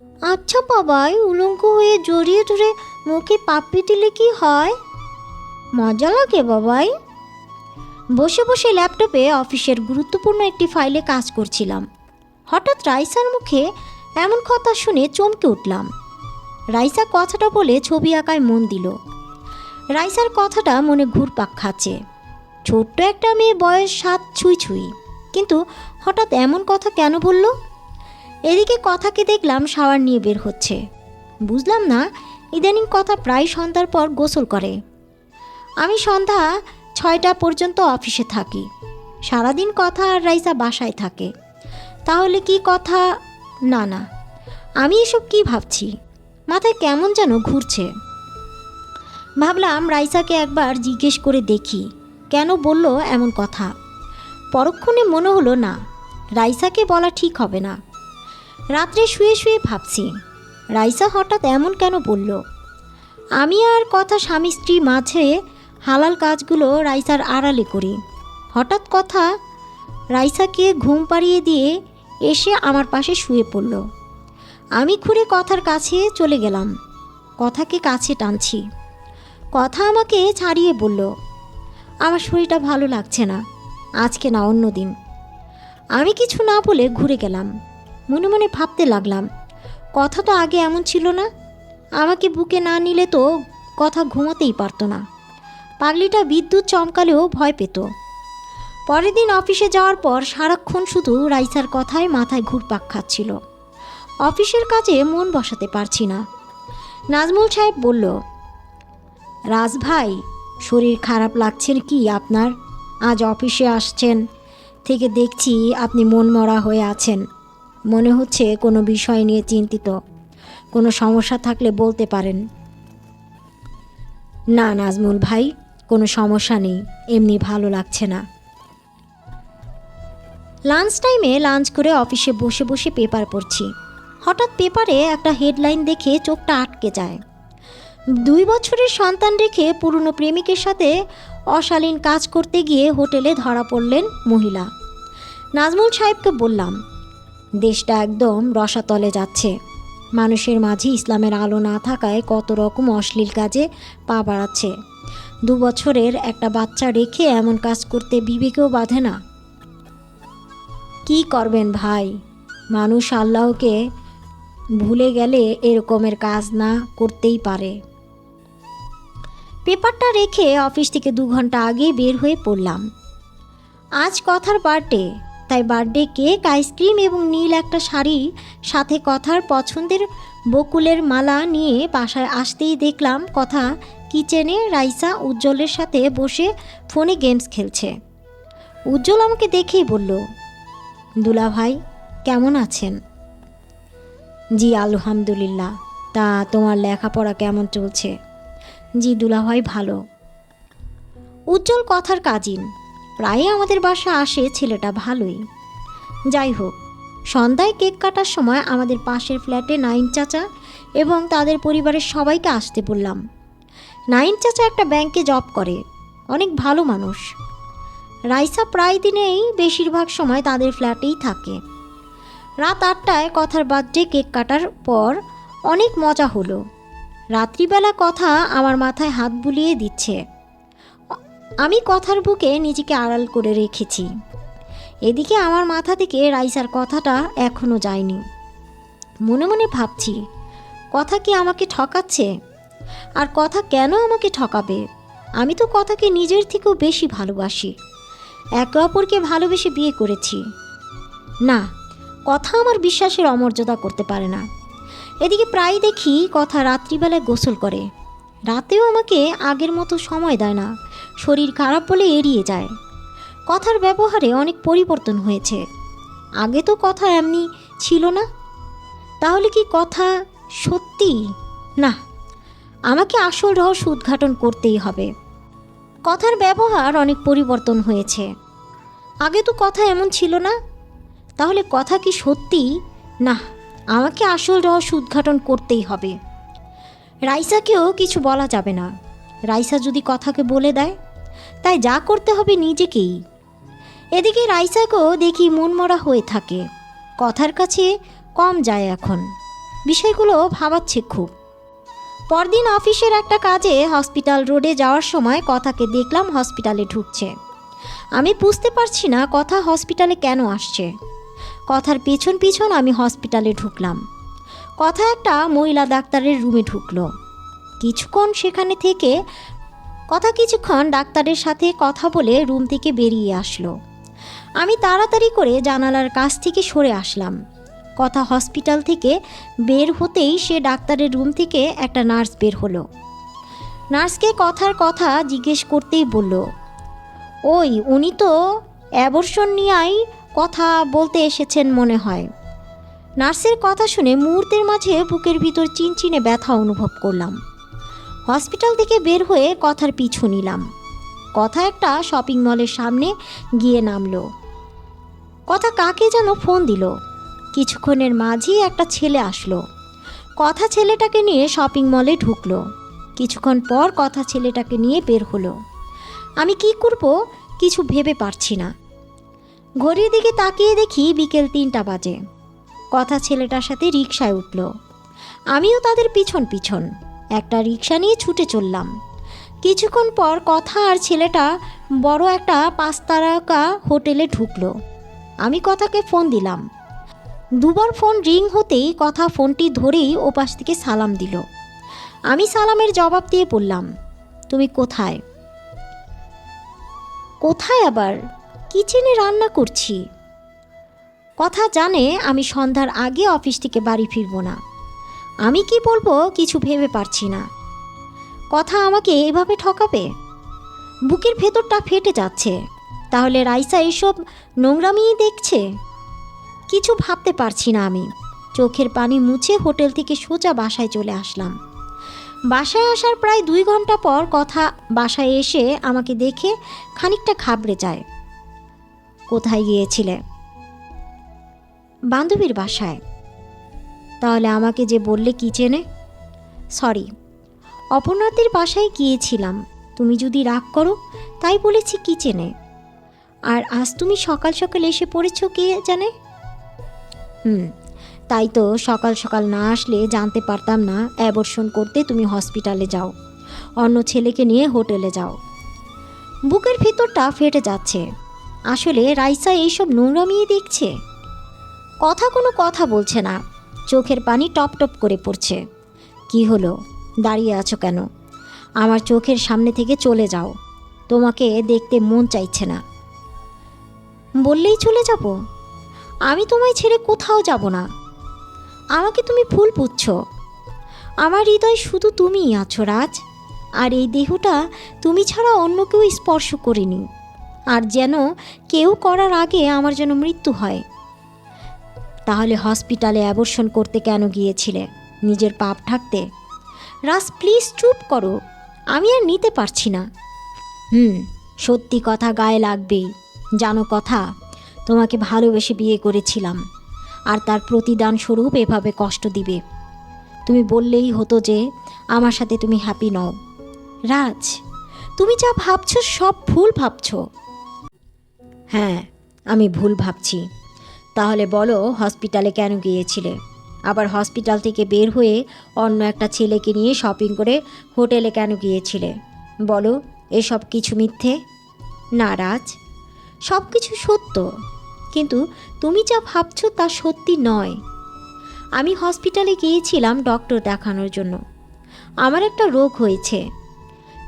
আচ্ছা বাবাই, উলঙ্গ হয়ে জড়িয়ে ধরে মুখে পাপ্পি দিলে কি হয়? মজা লাগে বাবাই। বসে বসে ল্যাপটপে অফিসের গুরুত্বপূর্ণ একটি ফাইলে কাজ করছিলাম। হঠাৎ রাইসার মুখে এমন কথা শুনে চমকে উঠলাম। রাইসা কথাটা বলে ছবি আঁকায় মন দিল। রাইসার কথাটা মনে ঘুরপাক খাচ্ছে। ছোট্ট একটা মেয়ে বয়স সাত ছুঁই ছুঁই। কিন্তু হঠাৎ এমন কথা কেন বলল? এদিকে কথাকে দেখলাম শাওয়ার নিয়ে বের হচ্ছে। বুঝলাম না, ইদানিং কথা প্রায় সন্ধ্যার পর গোসল করে। আমি সন্ধ্যা ছয়টা পর্যন্ত অফিসে থাকি। সারাদিন কথা আর রাইসা বাসায় থাকে। তাহলে কি কথা? না না। আমি এসব কি ভাবছি? মাথায় কেমন যেন ঘুরছে। ভাবলাম রাইসাকে একবার জিজ্ঞেস করে দেখি, কেন বলল এমন কথা। পরক্ষণে মনে হলো না, রাইসাকে বলা ঠিক হবে না। রাত্রে শুয়ে শুয়ে ভাবছি। রাইসা হঠাৎ এমন কেন বলল? আমি আর কথা স্বামী স্ত্রী মাঝে হালাল কাজগুলো রাইসার আড়ালে করি। হঠাৎ কথা রাইসাকে ঘুম পাড়িয়ে দিয়ে এসে আমার পাশে শুয়ে পড়ল। আমি ঘুরে কথার কাছে চলে গেলাম। কথাকে কাছে টানছি। কথা আমাকে ছাড়িয়ে বলল, আমার শরীরটা ভালো লাগছে না। আজকে না অন্য দিন আমি কিছু না বলে ঘুরে গেলাম। মনে মনে ভাবতে লাগলাম, কথা তো আগে এমন ছিল না, আমাকে বুকে না নিলে তো কথা ঘুমাতেই পারতো না। পাগলিটা বিদ্যুৎ চমকালেও ভয় পেত। পরের দিন অফিসে যাওয়ার পর সারাক্ষণ শুধু রাইসার কথায় মাথায় ঘুরপাক খাচ্ছিল। অফিসের কাজে মন বসাতে পারছি না। নাজমুল সাহেব বলল, রাজ ভাই, শরীর খারাপ লাগছে কি আপনার? আজ অফিসে আসছেন, থেকে দেখছি আপনি মনমরা হয়ে আছেন। মনে হচ্ছে কোনো বিষয় নিয়ে চিন্তিত। কোনো সমস্যা থাকলে বলতে পারেন। না, নাজমুল ভাই, কোনো সমস্যা নেই, এমনি ভালো লাগছে না। লাঞ্চ টাইমে লাঞ্চ করে অফিসে বসে বসে পেপার পড়ছি। হঠাৎ পেপারে একটা হেডলাইন দেখে চোখটা আটকে যায়। দুই বছরের সন্তান রেখে পুরনো প্রেমিকের সাথে অশালীন কাজ করতে গিয়ে হোটেলে ধরা পড়লেন মহিলা। নাজমুল সাহেবকে বললাম দেশটা একদম রসাতলে যাচ্ছে। মানুষের মাঝে ইসলামের আলো না থাকায় কত রকম অশ্লীল কাজে পা বাড়াচ্ছে। দু বছরের একটা বাচ্চা রেখে এমন কাজ করতে বিবেকেও বাঁধে না। কি করবেন ভাই? মানুষ আল্লাহকে ভুলে গেলে এরকমের কাজ না করতেই পারে। পেপারটা রেখে অফিস থেকে দু ঘণ্টা আগে বের হয়ে পড়লাম। আজ কথার বার্থডে তাই বার্থডে কেক আইসক্রিম এবং নীল একটা শাড়ি সাথে কথার পছন্দের বকুলের মালা নিয়ে বাসায় আসতেই দেখলাম কথা কিচেনে রাইসা উজ্জ্বলের সাথে বসে ফোনে গেমস খেলছে। উজ্জ্বল আমাকে দেখেই বলল, দুলা ভাই, কেমন আছেন? জি, আলহামদুলিল্লাহ। তা তোমার লেখাপড়া কেমন চলছে? জি দুলাভাই ভালো। উজ্জ্বল কথার কাজিন। প্রায় আমাদের বাসা আসে ছেলেটা ভালোই। যাই হোক, সন্ধ্যায় কেক কাটার সময় আমাদের পাশের ফ্ল্যাটে নাইন চাচা এবং তাদের পরিবারের সবাইকে আসতে বললাম। নাইন চাচা একটা ব্যাংকে জব করে, অনেক ভালো মানুষ। রাইসা প্রায় দিনেই বেশিরভাগ সময় তাদের ফ্ল্যাটেই থাকে। রাত আটটায় কথার বার্থডে কেক কাটার পর অনেক মজা হলো। রাত্রিবেলা কথা আমার মাথায় হাত বুলিয়ে দিচ্ছে। আমি কথার বুকে নিজেকে আড়াল করে রেখেছি। এদিকে আমার মাথা থেকে রাইসার কথাটা এখনও যায়নি। মনে মনে ভাবছি, কথা কি আমাকে ঠকাচ্ছে? আর কথা কেন আমাকে ঠকাবে? আমি তো কথাকে নিজের থেকেও বেশি ভালোবাসি। একে অপরকে ভালোবেসে বিয়ে করেছি। না, কথা আমার বিশ্বাসের অমর্যাদা করতে পারে না। এদিকে প্রায় দেখি কথা রাত্রিবেলায় গোসল করে। রাতেও আমাকে আগের মতো সময় দেয় না। শরীর খারাপ বলে এড়িয়ে যায়। কথার ব্যবহারে অনেক পরিবর্তন হয়েছে। আগে তো কথা এমনি ছিল না। তাহলে কি কথা সত্যি? না, আমাকে আসল রহস্য উদ্ঘাটন করতেই হবে। কথার ব্যবহার অনেক পরিবর্তন হয়েছে। আগে তো কথা এমন ছিল না। তাহলে কথা কি সত্যি? না, আমাকে আসল রহস্য উদ্ঘাটন করতেই হবে। রাইসাকেও কিছু বলা যাবে না। রাইসা যদি কথাকে বলে দেয় তাই যা করতে হবে নিজেকেই। এদিকে রাইসাকেও দেখি মনমরা হয়ে থাকে। কথার কাছে কম যায় এখন। বিষয়গুলো ভাবাচ্ছে খুব। পরদিন অফিসের একটা কাজে হসপিটাল রোডে যাওয়ার সময় কথাকে দেখলাম হসপিটালে ঢুকছে। আমি বুঝতে পারছি না কথা হসপিটালে কেন আসছে। কথার পেছন পিছন আমি হসপিটালে ঢুকলাম। কথা একটা মহিলা ডাক্তারের রুমে ঢুকলো। কিছুক্ষণ সেখানে থেকে কথা কিছুক্ষণ ডাক্তারের সাথে কথা বলে রুম থেকে বেরিয়ে আসলো। আমি তাড়াতাড়ি করে জানালার কাছ থেকে সরে আসলাম। কথা হসপিটাল থেকে বের হতেই সে ডাক্তারের রুম থেকে একটা নার্স বের হলো। নার্সকে কথার কথা জিজ্ঞেস করতেই বলল, ওই, উনি তো অ্যাবর্ষণ নিয়েই কথা বলতে এসেছেন মনে হয়। নার্সের কথা শুনে মুহূর্তের মাঝে বুকের ভিতর চিনচিনে ব্যথা অনুভব করলাম। হসপিটাল থেকে বের হয়ে কথার পিছু নিলাম। কথা একটা শপিং মলের সামনে গিয়ে নামলো। কথা কাকে যেন ফোন দিল। কিছুক্ষণের মাঝেই একটা ছেলে আসলো। কথা ছেলেটাকে নিয়ে শপিং মলে ঢুকলো। কিছুক্ষণ পর কথা ছেলেটাকে নিয়ে বের হলো। আমি কি করব কিছু ভেবে পারছি না। ঘড়ির দিকে তাকিয়ে দেখি বিকেল তিনটা বাজে। কথা ছেলেটার সাথে রিক্সায় উঠল। আমিও তাদের পিছন পিছন। একটা রিক্সা নিয়ে ছুটে চললাম। কিছুক্ষণ পর কথা আর ছেলেটা বড় একটা পাঁচ তারকা হোটেলে ঢুকলো। আমি কথাকে ফোন দিলাম। দুবার ফোন রিং হতেই কথা ফোনটি ধরেই ওপাশ থেকে সালাম দিল। আমি সালামের জবাব দিয়ে বললাম, তুমি কোথায়? কোথায় আবার? কিচেনে রান্না করছি? কথা জানে আমি সন্ধ্যার আগে অফিস থেকে বাড়ি ফিরব না। আমি কি বলব কিছু ভেবে পারছি না। কথা আমাকে এভাবে ঠকাবে? বুকের ভেতরটা ফেটে যাচ্ছে। তাহলে রাইসা এইসব নোংরামিই দেখছে? কিছু ভাবতে পারছি না আমি। চোখের পানি মুছে হোটেল থেকে সোজা বাসায় চলে আসলাম। বাসায় আসার প্রায় দুই ঘণ্টা পর কথা বাসায় এসে আমাকে দেখে খানিকটা ঘাবড়ে যায়। কোথায় গিয়েছিলে? বান্ধবীর বাসায়। তাহলে আমাকে যে বললে কিচেনে সরি অপর্ণাদের বাসায় গিয়েছিলাম। তুমি যদি রাগ করো, তাই বলেছি কিচেনে আর আজ তুমি সকাল সকাল এসে পড়েছো কে জানে? হুম, তাই তো সকাল সকাল না আসলে জানতে পারতাম না অ্যাবর্ষণ করতে তুমি হসপিটালে যাও। অন্য ছেলেকে নিয়ে হোটেলে যাও। বুকের ভেতরটা ফেটে যাচ্ছে। আসলে রাইসা এইসব নোংরামিয়ে দেখছে? কথা কোনো কথা বলছে না। চোখের পানি টপ টপ করে পড়ছে। কি হলো? দাঁড়িয়ে আছো কেন? আমার চোখের সামনে থেকে চলে যাও। তোমাকে দেখতে মন চাইছে না। বললেই চলে যাব? আমি তোমায় ছেড়ে কোথাও যাব না। আমাকে তুমি ফুল পুচ্ছ আমার হৃদয় শুধু তুমিই আছো, রাজ। আর এই দেহটা তুমি ছাড়া অন্য কেউ স্পর্শ করিনি। আর যেন কেউ করার আগে আমার যেন মৃত্যু হয়। তাহলে হসপিটালে অ্যাবর্ষণ করতে কেন গিয়েছিলে? নিজের পাপ ঠাকতে। রাজ, প্লিজ চুপ করো। আমি আর নিতে পারছি না। হুম, সত্যি কথা গায়ে লাগবেই। জানো কথা, তোমাকে ভালোবেসে বিয়ে করেছিলাম। আর তার প্রতিদান স্বরূপ এভাবে কষ্ট দিবে। তুমি বললেই হতো যে, আমার সাথে তুমি হ্যাপি নও। রাজ, তুমি যা ভাবছ সব ভুল ভাবছ। হ্যাঁ আমি ভুল ভাবছি। তাহলে বলো, হসপিটালে কেন গিয়েছিলে? আবার হসপিটাল থেকে বের হয়ে অন্য একটা ছেলেকে নিয়ে শপিং করে হোটেলে কেন গিয়েছিলে? বলো, এসব কিছু মিথ্যে? না, রাজ। সব কিছু সত্য। কিন্তু তুমি যা ভাবছ তা সত্যি নয়। আমি হসপিটালে গিয়েছিলাম ডক্টর দেখানোর জন্য। আমার একটা রোগ হয়েছে।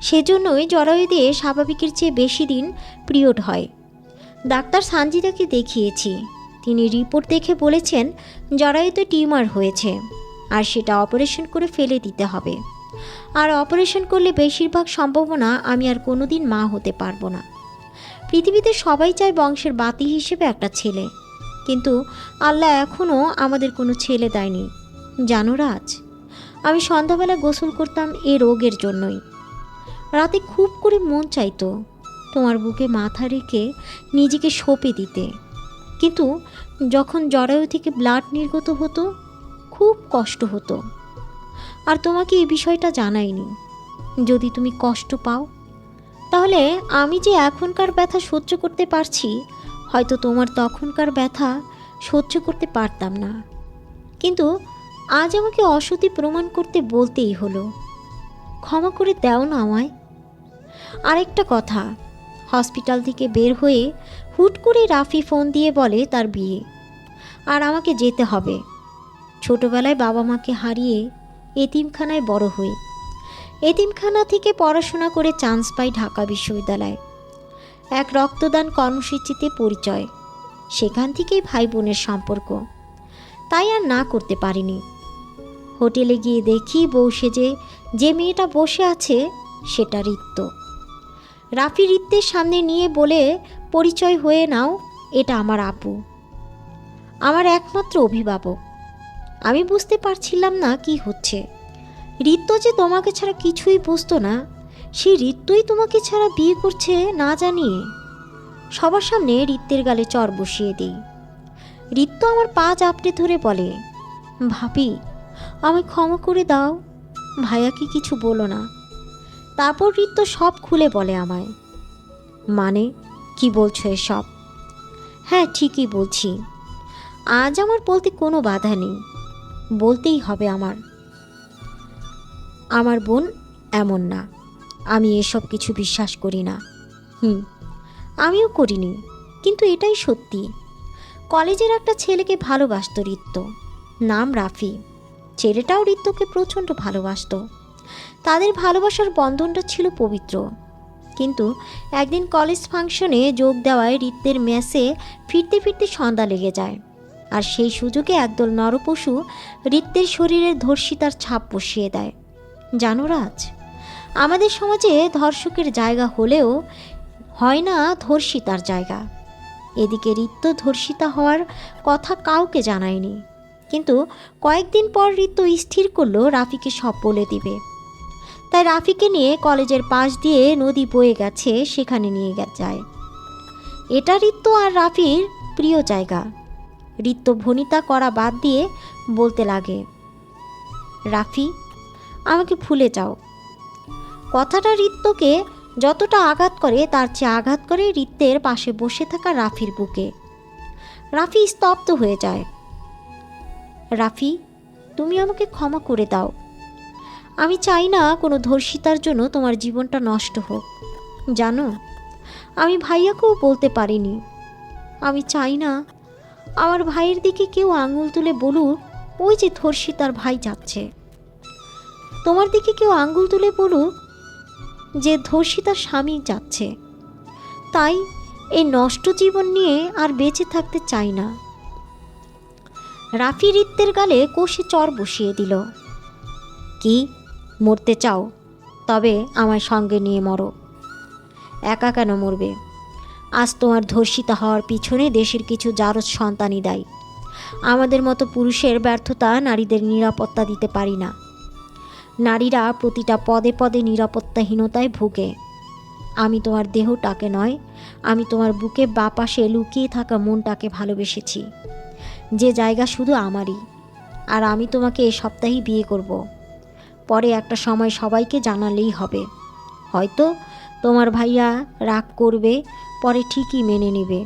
সেজন্যই জরায়ুতে স্বাভাবিকের চেয়ে বেশি দিন পিরিয়ড হয়। ডাক্তার সানজিদাকে দেখিয়েছি। তিনি রিপোর্ট দেখে বলেছেন, জরায়ুতে টিউমার হয়েছে, আর সেটা অপারেশন করে ফেলে দিতে হবে। আর অপারেশন করলে বেশিরভাগ সম্ভাবনা আমি আর কোনোদিন মা হতে পারব না। পৃথিবীতে সবাই চায় বংশের বাতি হিসেবে একটা ছেলে। কিন্তু আল্লাহ এখনও আমাদের কোনো ছেলে দেয়নি। জানো রাজ, আমি সন্ধ্যাবেলা গোসল করতাম এ রোগের জন্যই। রাতে খুব করে মন চাইতো তোমার বুকে মাথা রেখে নিজেকে সঁপে দিতে। কিন্তু যখন জরায়ু থেকে ব্লাড নির্গত হতো, খুব কষ্ট হতো। আর তোমাকে এই বিষয়টা জানাইনি। যদি তুমি কষ্ট পাও, তাহলে আমি যে এখনকার ব্যথা সহ্য করতে পারছি, হয়তো তোমার তখনকার ব্যথা সহ্য করতে পারতাম না। কিন্তু আজ আমাকে অসতী প্রমাণ করতে বলতেই হলো। ক্ষমা করে দাও না আমায়। আরেকটা কথা হসপিটাল থেকে বের হয়ে হুট করে রাফি ফোন দিয়ে বলে তার বিয়ে। আর আমাকে যেতে হবে। ছোটবেলায় বাবা মাকে হারিয়ে এতিমখানায় বড় হয়ে এতিমখানা থেকে পড়াশোনা করে চান্স পাই ঢাকা বিশ্ববিদ্যালয়। এক রক্তদান কর্মসূচিতে পরিচয়। সেখান থেকেই ভাই বোনের সম্পর্ক। তাই আর না করতে পারিনি। হোটেলে গিয়ে দেখি বউ সেজে যে মেয়েটা বসে আছে, সেটা রিত্য রাফি রিত্তের সামনে নিয়ে বলে, পরিচয় হয়ে নাও, এটা আমার আপু। আমার একমাত্র অভিভাবক। আমি বুঝতে পারছিলাম না কি হচ্ছে। রিত্য যে তোমাকে ছাড়া কিছুই বুঝতো না সেই রিত্যই তোমাকে ছাড়া বিয়ে করছে না জানিয়ে। সবার সামনে রিত্যের গালে চর বসিয়ে দিই। রিত্য আমার পা চাপটে ধরে বলে, ভাবি, আমায় ক্ষমা করে দাও। ভাইয়াকে কিছু বলো না। তারপর রিত্য সব খুলে বলে আমায়। মানে কি বলছো এসব? হ্যাঁ ঠিকই বলছি। আজ আমার বলতে কোনো বাধা নেই। বলতেই হবে আমার। আমার বোন এমন না। আমি এসব কিছু বিশ্বাস করি না। হুম, আমিও করিনি। কিন্তু এটাই সত্যি। কলেজের একটা ছেলেকে ভালোবাসত রিত্য নাম রাফি। ছেলেটাও রিত্যকে প্রচণ্ড ভালোবাসত। তাদের ভালোবাসার বন্ধনটা ছিল পবিত্র। কিন্তু একদিন কলেজ ফাংশনে যোগ দেওয়ায় রিত্যের মেসে ফিরতে ফিরতে সন্ধ্যা লেগে যায়। আর সেই সুযোগে একদল নরপশু রিত্যের শরীরের ধর্ষিতার ছাপ বসিয়ে দেয়। জানো রাজ, আমাদের সমাজে ধর্ষকের জায়গা হলেও হয় না ধর্ষিতার জায়গা। এদিকে রিত্য ধর্ষিতা হওয়ার কথা কাউকে জানায়নি। কিন্তু কয়েকদিন পর রিত্য স্থির করল রাফিকে সব বলে দিবে। তাই রাফিকে নিয়ে কলেজের পাশ দিয়ে নদী বয়ে গেছে, সেখানে নিয়ে যায়। এটা রিত্য আর রাফির প্রিয় জায়গা। রিত্য ভনিতা করা বাদ দিয়ে বলতে লাগে, রাফি, আমাকে ভুলে যাও। কথাটা রিত্যকে যতটা আঘাত করে, তার চেয়ে আঘাত করে রিত্যের পাশে বসে থাকা রাফির বুকে। রাফি স্তব্ধ হয়ে যায়, রাফি, তুমি আমাকে ক্ষমা করে দাও। আমি চাই না কোনো ধর্ষিতার জন্য তোমার জীবনটা নষ্ট হোক। জানো, আমি ভাইয়াকেও বলতে পারিনি। আমি চাই না আমার ভাইয়ের দিকে কেউ আঙুল তুলে বলুক, ওই যে ধর্ষিতার ভাই যাচ্ছে। তোমার দিকে কেউ আঙ্গুল তুলে বলুক যে ধর্ষিতার স্বামী যাচ্ছে। তাই এই নষ্ট জীবন নিয়ে আর বেঁচে থাকতে চাই না। রাফি রিত্তের গালে কষে চর বসিয়ে দিল। কি? মরতে চাও, তবে আমায় সঙ্গে নিয়ে মরো। একা কেন মরবে? আজ তোমার ধর্ষিতা হওয়ার পিছনে দেশের কিছু জারজ সন্তানই দায়ী। আমাদের মতো পুরুষের ব্যর্থতা নারীদের নিরাপত্তা দিতে পারি না। নারীরা প্রতিটা পদে পদে নিরাপত্তাহীনতায় ভুগে। আমি তোমার দেহটাকে নয়, আমি তোমার বুকে বা পাশে লুকিয়ে থাকা মনটাকে ভালোবেসেছি। যে জায়গা শুধু আমারই, আর আমি তোমাকে এ সপ্তাহেই বিয়ে করব। পরে একটা সময় সবাইকে জানালেই হবে। হয়তো তোমার ভাইয়া রাগ করবে, পরে ঠিকই মেনে নেবে।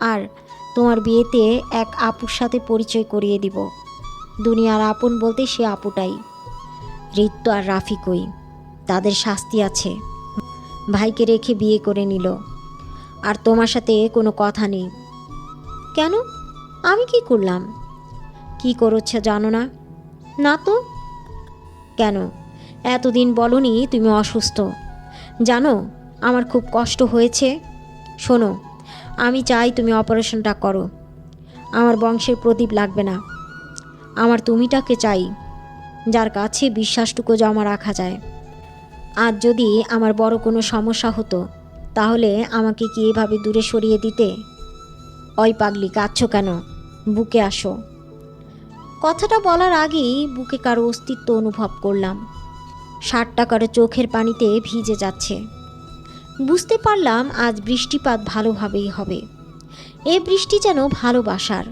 আর তোমার বিয়েতে এক আপুর সাথে পরিচয় করিয়ে দিব। দুনিয়ার আপন বলতে সে আপুটাই। রিত্য আর রাফিকই তাদের শাস্তি আছে। ভাইকে রেখে বিয়ে করে নিল। আর তোমার সাথে কোনো কথা নেই। কেন? আমি কি করলাম? কি করছে জানো না? না তো? কেন? এতদিন বলনি তুমি অসুস্থ। জানো, আমার খুব কষ্ট হয়েছে। শোনো, আমি চাই তুমি অপারেশনটা করো। আমার বংশের প্রদীপ লাগবে না। আমার তুমিটাকে চাই, যার কাছে বিশ্বাসটুকু জমা রাখা যায়। আজ যদি আমার বড় কোনো সমস্যা হতো, তাহলে আমাকে কি এভাবে দূরে সরিয়ে দিতে? ওই পাগলি, কাঁদছ কেন? বুকে আসো। কথাটা বলার আগেই বুকে কারও অস্তিত্ব অনুভব করলাম। ষাটটা কারও চোখের পানিতে ভিজে যাচ্ছে। বুঝতে পারলাম আজ বৃষ্টিপাত ভালোভাবেই হবে। এ বৃষ্টি যেন ভালোবাসার।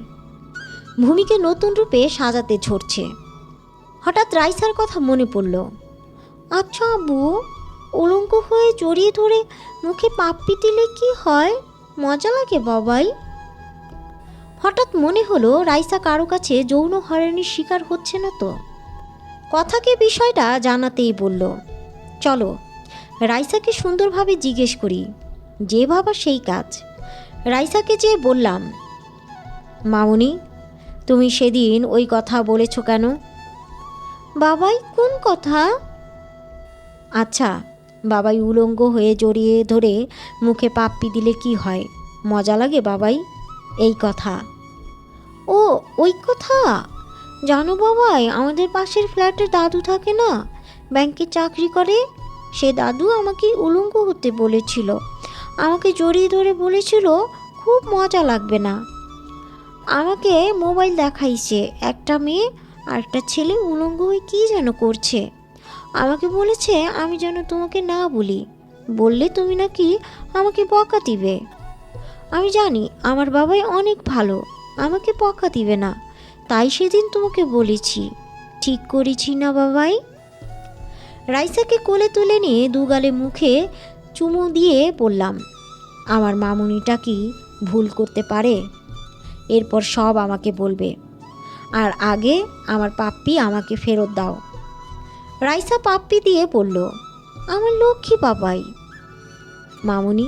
ভূমিকে নতুন রূপে সাজাতে ঝরছে। হঠাৎ রাইসার কথা মনে পড়ল। আচ্ছা আব্বু উলঙ্ক হয়ে জড়িয়ে ধরে মুখে পাপ্পি দিলে কি হয়? মজা লাগে বাবাই। হঠাৎ মনে হলো রাইসা কারও কাছে যৌন হয়রানির শিকার হচ্ছে না তো। কথাকে, বিষয়টা জানাতেই বলল, চলো, রাইসাকে সুন্দরভাবে জিজ্ঞেস করি, যে ভাবা সেই কাজ। রাইসাকে যে বললাম, মামুনি, তুমি সেদিন ওই কথা বলেছ কেন? বাবাই, কোন কথা? আচ্ছা বাবাই উলঙ্গ হয়ে জড়িয়ে ধরে মুখে পাপ্পি দিলে কি হয়? মজা লাগে বাবাই? এই কথা। ও, ওই কথা? জানো বাবাই, আমাদের পাশের ফ্ল্যাটের দাদু থাকে না? ব্যাংকে চাকরি করে? সে দাদু আমাকে উলঙ্গ হতে বলেছিল। আমাকে জড়িয়ে ধরে বলেছিল, খুব মজা লাগবে না। আমাকে মোবাইল দেখাইছে, একটা মেয়ে আর একটা ছেলে উলঙ্গ হয়ে কী যেন করছে। আমাকে বলেছে, আমি যেন তোমাকে না বলি। বললে তুমি নাকি আমাকে বকা দিবে। আমি জানি আমার বাবাই অনেক ভালো, আমাকে পকা দিবে না। তাই সেদিন তোমাকে বলেছি, ঠিক করেছি না বাবাই? রাইসাকে কোলে তুলে নিয়ে দুগালে মুখে চুমু দিয়ে বললাম, আমার মামুনিটা কি ভুল করতে পারে? এরপর সব আমাকে বলবে, আর আগে আমার পাপ্পি আমাকে ফেরত দাও। রাইসা পাপ্পি দিয়ে বলল, আমার লক্ষ্মী বাবাই। মামুনি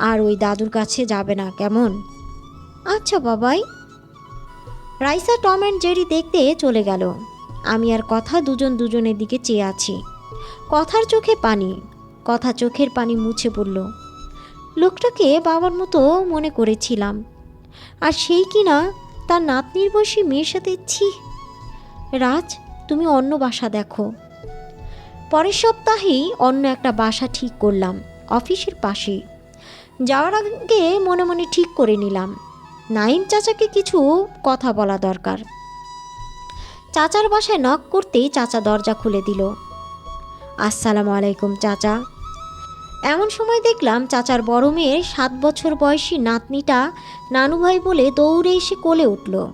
আর ওই দাদুর কাছে যাবে না, কেমন? আচ্ছা বাবাই। রাইসা, টম অ্যান্ড জেরি দেখতে চলে গেল। আমি আর কথা দুজন দুজনের দিকে চেয়ে আছি। কথার চোখে পানি, কথা চোখের পানি মুছে পড়ল। লোকটাকে বাবার মতো মনে করেছিলাম। আর সেই কিনা তার নাতনির বয়সী মেয়ের সাথে, ছি। রাজ, তুমি অন্য বাসা দেখো। পরের সপ্তাহেই অন্য একটা বাসা ঠিক করলাম, অফিসের পাশেই। যাওয়ার আগে মনে মনে ঠিক করে নিলাম। নাইম চাচাকে কিছু কথা বলা দরকার। চাচার বাসায় নক করতেই চাচা দরজা খুলে দিল। আসসালামু আলাইকুম, চাচা। এমন সময় দেখলাম চাচার বড় মেয়ের সাত বছর বয়সী নাতনিটা নানু ভাই বলে দৌড়ে এসে কোলে উঠল।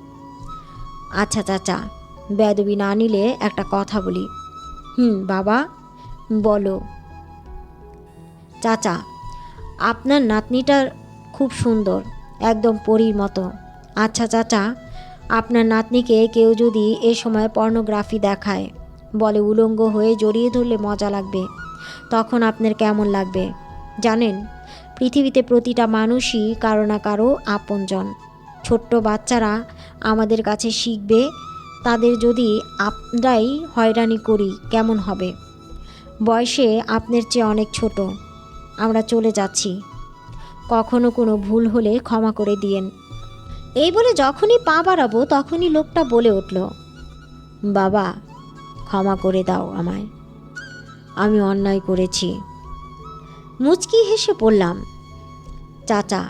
আচ্ছা চাচা বেদবি না নিলে একটা কথা বলি। হুম, বাবা, বলো। চাচা আপনার নাতনিটা খুব সুন্দর, একদম পরীর মতো। আচ্ছা চাচা, আপনার নাতনিকে কেউ যদি এ সময় পর্নোগ্রাফি দেখায়, বলে উলঙ্গ হয়ে জড়িয়ে ধরলে মজা লাগবে। তখন আপনার কেমন লাগবে? জানেন, পৃথিবীতে প্রতিটা মানুষই কারও না কারও আপনজন। ছোট্ট বাচ্চারা আমাদের কাছে শিখবে, তাদের যদি আমরাই হয়রানি করি, কেমন হবে? বয়সে আপনার চেয়ে অনেক ছোট। আমরা চলে যাচ্ছি। কখনো কোনো ভুল হলে ক্ষমা করে দিয়েন। এই বলে যখনই পা বাড়াবো, তখনই লোকটা বলে উঠল, বাবা, ক্ষমা করে দাও আমায়। আমি অন্যায় করেছি। মুচকি হেসে পড়লাম, চাচা,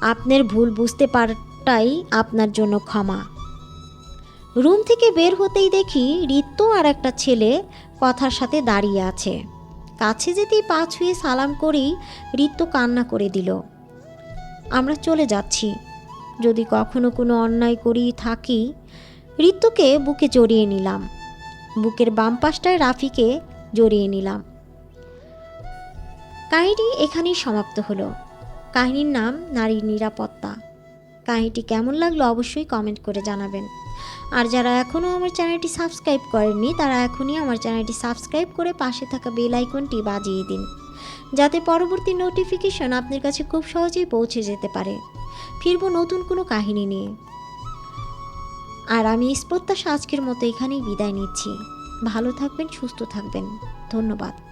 আপনার ভুল বুঝতে পারটাই আপনার জন্য ক্ষমা। রুম থেকে বের হতেই দেখি রিত্য আর একটা ছেলে কথার সাথে দাঁড়িয়ে আছে। কাছে যেতেই পা ছুঁয়ে সালাম করেই রিত্য কান্না করে দিল। আমরা চলে যাচ্ছি। যদি কখনো কোনো অন্যায় করি থাকি রিত্যকে বুকে জড়িয়ে নিলাম। বুকের বাম পাশটায় রাফিকে জড়িয়ে নিলাম। কাহিনী এখানেই সমাপ্ত হলো। কাহিনীর নাম নারীর নিরাপত্তা। কাহিনীটি কেমন লাগল অবশ্যই কমেন্ট করে জানাবেন। আর যারা এখনও আমার চ্যানেলটি সাবস্ক্রাইব করেননি, তারা এখনই আমার চ্যানেলটি সাবস্ক্রাইব করে পাশে থাকা বেল আইকনটি বাজিয়ে দিন। যাতে পরবর্তী নোটিফিকেশন আপনার কাছে খুব সহজেই পৌঁছে যেতে পারে। ফিরব নতুন কোনো কাহিনী নিয়ে। আর আমি প্রত্যাশা আজকের মতো এখানেই বিদায় নিচ্ছি। ভালো থাকবেন, সুস্থ থাকবেন। ধন্যবাদ।